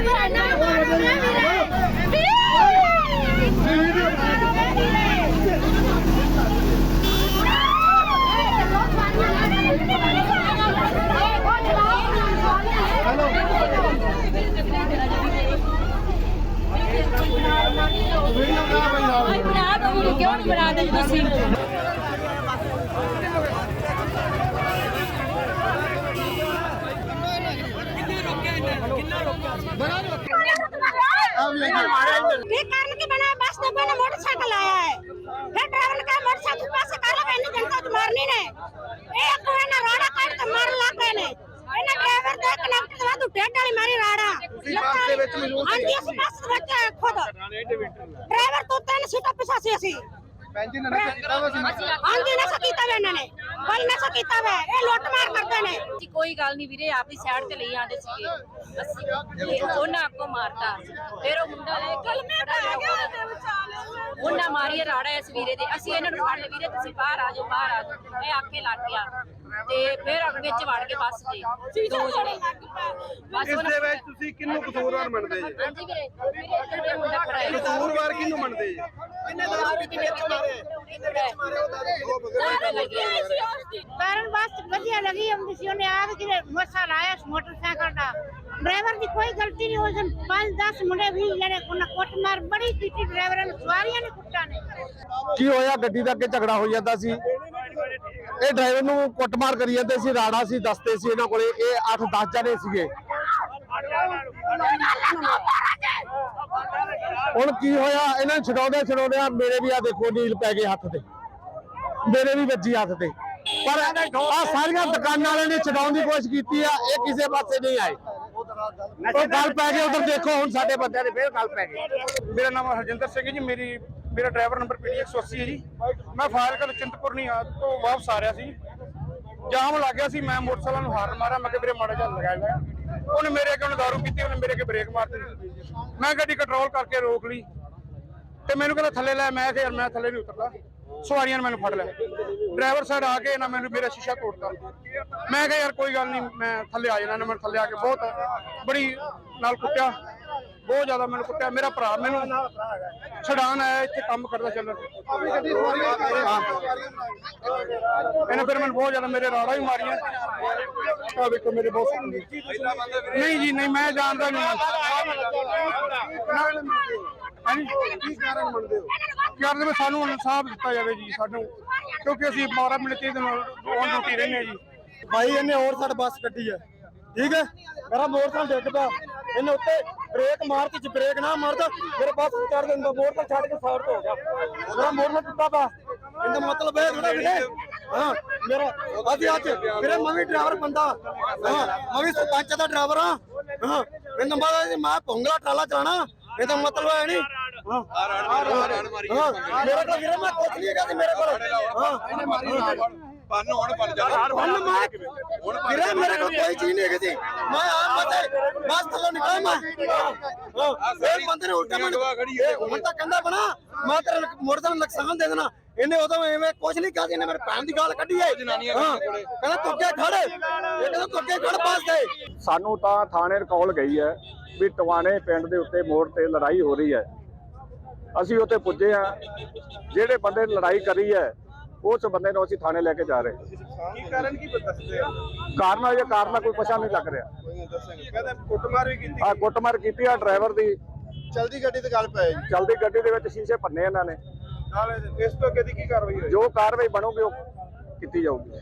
ਬਣਾ ਦੋ ਦੇ ਤੁਸੀਂ ये कारण के बना बस ने बना मोटरसाइकिल आया है फिर ड्राइवर का मोटरसाइकिल पास कर लगा इन जनता को मारनी ने एक को ना राड़ा काट के मार ला के ने ਇਹਨਾਂ ਡਰਾਈਵਰ ਦਾ ਕਨੈਕਟ ਦਵਾ ਤੂੰ ਡੇਢ ਵਾਲੀ ਮਾਰੀ ਰਾੜਾ ਤੁਸੀਂ ਬੱਸ ਦੇ ਵਿੱਚ ਮੌਜੂਦ ਹਾਂਜੀ ਅਸੀਂ ਬੱਸ ਦੇ ਵਿੱਚ ਖੁਦ ਡਰਾਈਵਰ ਤੋਂ ਤਿੰਨ ਸੀਟਾਂ ਪਿਛਾ ਸੀ ਅਸੀਂ ਭੈਣ ਜੀ ਨੇ ਨਸ਼ਾ ਕੀਤਾ ਵਾ ਸੀ ਹਾਂਜੀ ਨਸ਼ਾ ਕੀਤਾ ਵੇ ਇਹਨਾਂ ਨੇ। ਕੋਈ ਨਸ਼ਾ ਕੀਤਾ ਵੇ ਇਹ ਲੁੱਟ ਮਾਰ ਕਰਦੇ ਨੇ। ਜੀ ਕੋਈ ਗੱਲ ਨਹੀਂ ਵੀਰੇ ਆਪਣੀ ਸਾਈਡ ਤੇ ਲਈ ਆਂਦੇ ਸੀਗੇ। ਅਸੀਂ ਉਹਨਾਂ ਆਪਕੋ ਮਾਰਤਾ। ਫਿਰ ਉਹ ਮੁੰਡਾ ਨੇ ਕੱਲ ਮੈਂ ਆ ਗਿਆ ਤੇ ਵਿਚਾਲੇ। ਉਹਨਾਂ ਮਾਰੀ ਰਾੜਾ ਇਸ ਵੀਰੇ ਦੇ। ਅਸੀਂ ਇਹਨਾਂ ਨੂੰ ਫੜ ਲਿਆ ਵੀਰੇ ਤੁਸੀਂ ਬਾਹਰ ਆ ਜਾਓ ਬਾਹਰ ਆ ਜਾਓ। ਇਹ ਆਕੇ ਲੱਗ ਗਿਆ। ਤੇ ਫਿਰ ਅੱਗੇ ਵਿੱਚ ਵੜ ਕੇ ਬੱਸ ਦੇ ਦੋ ਜਣੇ। ਬਸ ਦੇ ਵਿੱਚ ਤੁਸੀਂ ਕਿੰਨੂੰ ਕਸੂਰਵਾਰ ਮੰਨਦੇ ਜੀ? ਹਾਂਜੀ ਵੀਰੇ ਵੀਰੇ ਇੱਧਰ ਦੇ ਮੁੰਡਾ ਖੜਾ ਹੈ। ਕਿਹਨੂੰ ਮੰਨਦੇ ਜੀ? ਕਾਰਨ ਬਸ ਵਧੀਆ ਲੱਗੀ ਹੁੰਦੀ ਸੀ ਉਹਨੇ ਆ ਕੇ ਜਿਹੜੇ ਮੋਸਾ ਲਾਇਆ ਮੋਟਰਸਾਈਕਲ ਦਾ। ਡਰਾਈਵਰ ਦੀ ਕੋਈ ਗਲਤੀ ਨਹੀਂ ਉਸ ਦਿਨ 5-10 ਮੁੰਡੇ ਵੀ ਜਿਹੜੇ ਉਹਨਾਂ ਕੁੱਟ ਮਾਰ ਬੜੀ ਕੀਤੀ ਡਰਾਈਵਰਾਂ ਨੂੰ ਸਵਾਰੀਆਂ ਨੇ ਕੁੱਟਾਂ ਨੇ। ਕੀ ਹੋਇਆ? ਗੱਡੀ ਦਾ ਅੱਗੇ ਝਗੜਾ ਹੋ ਜਾਂਦਾ ਸੀ। ਇਹ ਡਰਾਈਵਰ ਨੂੰ ਕੁੱਟਮਾਰ ਕਰੀ ਜਾਂਦੇ ਸੀ ਰਾੜਾ ਸੀ ਦਸਤੇ ਸੀ ਇਹਨਾਂ ਕੋਲੇ। ਇਹ 8-10 ਜਣੇ ਸੀਗੇ। ਹੁਣ ਕੀ ਹੋਇਆ? ਇਹਨਾਂ ਨੂੰ ਛਡਾਉਂਦੇ ਛਡਾਉਂਦੇ ਮੇਰੇ ਵੀ ਆ ਦੇਖੋ ਨੀਲ ਪੈ ਗਏ ਹੱਥ ਤੇ। ਮੇਰੇ ਵੀ ਵੱਜੀ ਹੱਥ ਤੇ। ਪਰ ਆ ਸਾਰੀਆਂ ਦੁਕਾਨਾਂ ਵਾਲਿਆਂ ਨੇ ਛਡਾਉਣ ਦੀ ਕੋਸ਼ਿਸ਼ ਕੀਤੀ ਆ, ਇਹ ਕਿਸੇ ਪਾਸੇ ਨਹੀਂ ਆਏ। ਉਹ ਗੱਲ ਪੈ ਗਏ ਉਧਰ ਦੇਖੋ, ਹੁਣ ਸਾਡੇ ਬੰਦਿਆਂ ਦੇ ਫੇਰ ਗੱਲ ਪੈ ਗਈ। ਮੇਰਾ ਨਾਮ ਹਰਜਿੰਦਰ ਸਿੰਘ ਜੀ, ਮੇਰੀ, ਮੇਰਾ ਡਰਾਈਵਰ ਨੰਬਰ ਪੀਡੀ 180 ਹੈ ਜੀ। ਮੈਂ ਫਾਜ਼ਿਲਕਾ ਚਿੰਤਪੁਰਨੀ ਆ ਤੋਂ ਵਾਪਸ ਆ ਰਿਹਾ ਸੀ। ਜਾਮ ਲੱਗ ਗਿਆ ਸੀ, ਮੈਂ ਮੋਟਰਸਾਈਕਲ ਨੂੰ ਹਾਰਨ ਮਾਰਿਆ, ਮੈਂ ਕਿ ਵੀਰੇ ਮਾੜਾ ਜਿਹਾ ਲਗਾਇਆ। ਉਹਨੇ ਮੇਰੇ ਅੱਗੇ ਉਹਨੇ ਦਾਰੂ ਪੀਤੀ, ਉਹਨੇ ਮੇਰੇ ਅੱਗੇ ਬ੍ਰੇਕ ਮਾਰਤੀ। ਮੈਂ ਗੱਡੀ ਕੰਟਰੋਲ ਕਰਕੇ ਰੋਕ ਲਈ। ਤੇ ਮੈਨੂੰ ਕਹਿੰਦਾ ਥੱਲੇ ਲੈ, ਮੈਂ ਕਿਹਾ ਯਾਰ ਮੈਂ ਥੱਲੇ ਨਹੀਂ ਉਤਰਦਾ। ਸਵਾਰੀਆਂ ਨੇ ਮੈਨੂੰ ਫੜ ਲਿਆ। ਡਰਾਈਵਰ ਸਾਹਿਬ ਆ ਕੇ ਨਾ ਮੈਨੂੰ ਮੇਰਾ ਸ਼ੀਸ਼ਾ ਤੋੜਤਾ। ਮੈਂ ਕਿਹਾ ਯਾਰ ਕੋਈ ਗੱਲ ਨਹੀਂ, ਮੈਂ ਥੱਲੇ ਆ ਜਾਣਾ ਨਾ ਮੈਨੂੰ ਥੱਲੇ ਆ ਕੇ ਬਹੁਤ ਬੜੀ ਨਾਲ ਕੁੱਟਿਆ। ਬਹੁਤ ਜ਼ਿਆਦਾ ਮੈਨੂੰ ਕੁੱਟਿਆ। ਮੇਰਾ ਭਰਾ ਮੈਨੂੰ ਛਡਾਣ ਆਇਆ ਇੱਥੇ ਕੰਮ ਕਰਦਾ ਚੱਲ ਇਹਨੇ ਫਿਰ ਮੈਨੂੰ ਬਹੁਤ ਜ਼ਿਆਦਾ ਮੇਰੇ ਰਾੜਾ ਵੀ ਮਾਰੀਆਂ। ਆ ਵੇਖੋ ਮੇਰੇ ਬਹੁਤ ਨਹੀਂ ਜੀ ਨਹੀਂ ਮੈਂ ਜਾਣਦਾ ਨਹੀਂ। ਹਾਂਜੀ। ਕੀ ਕਾਰਨ ਮੰਨਦੇ ਹੋ? ਕਾਰਨ ਵੀ ਸਾਨੂੰ ਇਨਸਾਫ ਦਿੱਤਾ ਜਾਵੇ ਜੀ ਸਾਨੂੰ। ਕਿਉਂਕਿ ਅਸੀਂ 12 ਮਿੰਟ ਤੇ ਦਿਨ ਔਨ ਡਿਊਟੀ ਰਹਿੰਦੇ ਹਾਂ ਜੀ। ਭਾਈ ਇਹਨੇ ਹੋਰ ਸਾਡ ਬੱਸ ਕੱਢੀ ਹੈ। ਠੀਕ ਹੈ? ਮੇਰਾ ਮੋਟਰਸਾਈਕਲ ਡਿੱਗ ਪਿਆ। ਇਹਨੇ ਉੱਤੇ ਬ੍ਰੇਕ ਮਾਰਤੀ ਚ ਬ੍ਰੇਕ ਨਾ ਮਾਰਦਾ ਮੇਰੇ ਬੱਸ ਚੜ ਦਿੰਦਾ ਮੋਟਰਸਾਈਕਲ ਛੱਡ ਕੇ ਸਾਈਡ ਤੇ ਹੋ ਗਿਆ। ਮੇਰਾ ਮੋਟਰਸਾਈਕਲ ਟੁੱਟਾ ਪਾ ਇਹਦਾ ਮਤਲਬ ਇਹ ਥੋੜਾ ਵੀਰੇ ਹਾਂ, ਮੇਰਾ ਅੱਜ ਅੱਜ ਮੇਰੇ ਮੈਂ ਵੀ ਡਰਾਈਵਰ ਬੰਦਾ। ਹਾਂ ਮੈਂ ਵੀ ਸਰਪੰਚ ਦਾ ਡਰਾਈਵਰ ਹਾਂ ਹਾਂ ਇਹਦਾ ਮੈਂ ਭੁੰਗਲਾ ਟਰਾਲਾ ਚਲਾਣਾ ਇਹਦਾ ਮਤਲਬ ਹੈ ਨਹੀਂ ਹਾਂ ਹਾਂ ਮੇਰੇ ਕੋਲ ਵੀਰੇ ਮੈਂ ਕੁਛ ਨਹੀਂ ਹੈਗਾ ਸੀ ਮੇਰੇ ਕੋਲ ਹਾਂ ਬੰਨ ਹੁਣ ਬੰਨ ਜਾ ਹੁਣ ਮੈਂ ਵੀਰੇ ਮੇਰੇ ਕੋਲ ਕੋਈ ਚੀਜ਼ ਨਹੀਂ ਹੈਗੀ ਸੀ ਮੈਂ ਆ ਮਤੇ ਬਸ ਥੱਲੋਂ ਨਿਕਲਿਆ ਮੈਂ ਇਹ ਬੰਦੇ ਨੇ ਉਲਟਾ ਮੈਨੂੰ ਹੁਣ ਤਾਂ ਕਹਿੰਦਾ ਬਣਾ ਮੈਂ ਤੇਰੇ ਮੋਟਰਸਾਈਕਲ ਨੁਕਸਾਨ ਦੇ ਦੇਣਾ ਇਹਨੇ ਉਦੋਂ ਐਵੇਂ ਕੁਝ ਨਹੀਂ ਕਿਹਾ ਇਹਨੇ ਮੇਰੇ ਭੈਣ ਦੀ ਗਾਲ ਕੱਢੀ ਹੈ ਕਹਿੰਦਾ ਤੂੰ ਖੜ ਇਹ ਕਹਿੰਦਾ ਤੂੰ ਖੜ ਪਾਸ ਦੇ ਸਾਨੂੰ ਤਾਂ ਥਾਣੇ ਰਿਕਾਲ ਗਈ ਹੈ ਵੀ ਟਵਾਣੇ ਪਿੰਡ ਦੇ ਉੱਤੇ ਮੋੜ ਤੇ ਲੜਾਈ ਹੋ ਰਹੀ ਹੈ। ਅਸੀਂ ਉੱਥੇ ਪੁੱਜੇ ਆ ਜਿਹੜੇ ਬੰਦੇ ਨੇ ਲੜਾਈ ਕਰੀ ਹੈ ਉਸ ਬੰਦੇ ਨੂੰ ਅਸੀਂ ਥਾਣੇ ਲੈ ਕੇ ਜਾ ਰਹੇ ਕੀ ਕਾਰਨ ਕੀ ਦੱਸਦੇ ਆ? ਕਾਰਨ ਅਜੇ ਕਾਰਨ ਦਾ ਕੋਈ ਪਤਾ ਨਹੀਂ ਲੱਗ ਰਿਹਾ। ਕੋਈ ਦੱਸਾਂਗੇ। ਕਹਿੰਦਾ ਕੁੱਟਮਾਰ ਵੀ ਕੀਤੀ। ਆ ਕੁੱਟਮਾਰ ਕੀਤੀ ਆ ਡਰਾਈਵਰ ਦੀ। ਚਲਦੀ ਗੱਡੀ ਤੇ ਗੱਲ ਪਏ ਜੀ ਚਲਦੀ ਗੱਡੀ ਦੇ ਵਿੱਚ ਸ਼ੀਸ਼ੇ ਭੰਨੇ ਇਹਨਾਂ ਨੇ। ਨਾਲ ਇਸ ਤੋਂ ਅੱਗੇ ਦੀ ਕੀ ਕਾਰਵਾਈ ਹੋਈ ਜੋ ਕਾਰਵਾਈ ਬਣੂਗੀ ਉਹ ਕੀਤੀ ਜਾਊਗੀ।